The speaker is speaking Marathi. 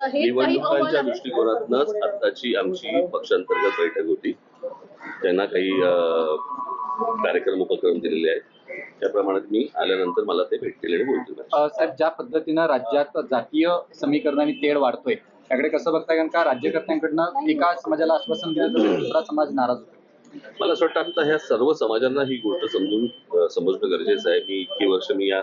हे निवडणुकांच्या दृष्टिकोनातूनच आत्ताची आमची पक्षांतर्गत बैठक होती. त्यांना काही कार्यक्रम उपक्रम दिलेले आहेत. त्याप्रमाणे मी आल्यानंतर मला ते भेटतील आणि बोलतील. साहेब ज्या पद्धतीनं राज्यात जातीय समीकरणाने तेढ वाढतोय त्याकडे कसं बघताय? कारण का राज्यकर्त्यांकडनं एका समाजाला आश्वासन दिलं तर दुसरा समाज नाराज होतो मला असं वाटतं आता ह्या सर्व समाजांना ही गोष्ट समजून समजणं गरजेचं आहे. मी इतकी वर्ष मी या